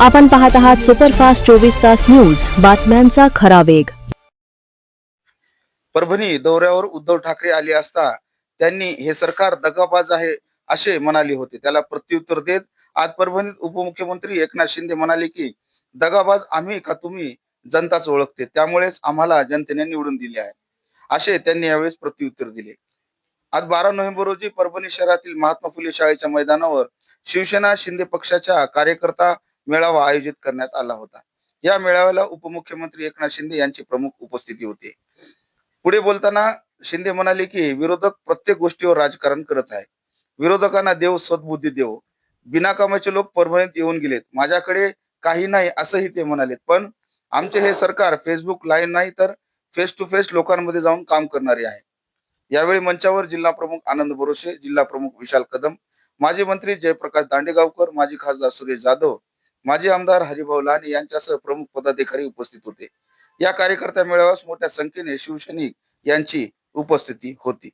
आपण पाहत आहात सुपरफास्ट चोवीस तास न्यूज. बातम्यांचा खरा वेग. परभणी दौऱ्यावर उद्धव ठाकरे आले असता त्यांनी हे सरकार दगाबाज आहे असे म्हणाले होते. त्याला प्रत्युत्तर देत आज परभणीत उपमुख्यमंत्री एकनाथ शिंदे म्हणाले की दगाबाज आम्ही का तुम्ही जनताच ओळखते? त्यामुळेच आम्हाला जनतेने निवडून दिले आहे. असे त्यांनी यावेळेस प्रत्युत्तर दिले. आज बारा नोव्हेंबर रोजी परभणी शहरातील महात्मा फुले शाळेच्या मैदानावर शिवसेना शिंदे पक्षाच्या कार्यकर्ता मेळावा आयोजित करण्यात आला होता. या मेळाव्याला उपमुख्यमंत्री एकनाथ शिंदे यांची प्रमुख उपस्थिती होती. पुढे बोलताना शिंदे म्हणाले की विरोधक प्रत्येक गोष्टीवर राजकारण करत आहे. विरोधकांना देव सद्बुद्धी देव. बिनाकामाचे लोक परभणीत येऊन गेलेत. माझ्याकडे काही नाही असंही ते म्हणाले पण आमचे हे सरकार फेसबुक लाईव्ह नाही तर फेस टू फेस लोकांमध्ये जाऊन काम करणारे आहे. यावेळी मंचावर जिल्हा प्रमुख आनंद बोरोशे जिल्हा प्रमुख विशाल कदम माजी मंत्री जयप्रकाश दांडेगावकर माजी खासदार सुरेश जाधव माजी आमदार हरिभाऊ लहाने यांच्यासह प्रमुख पदाधिकारी उपस्थित होते. या कार्यकर्त्या मेळाव्यास मोठ्या संख्येने शिवसैनिक यांची उपस्थिती होती.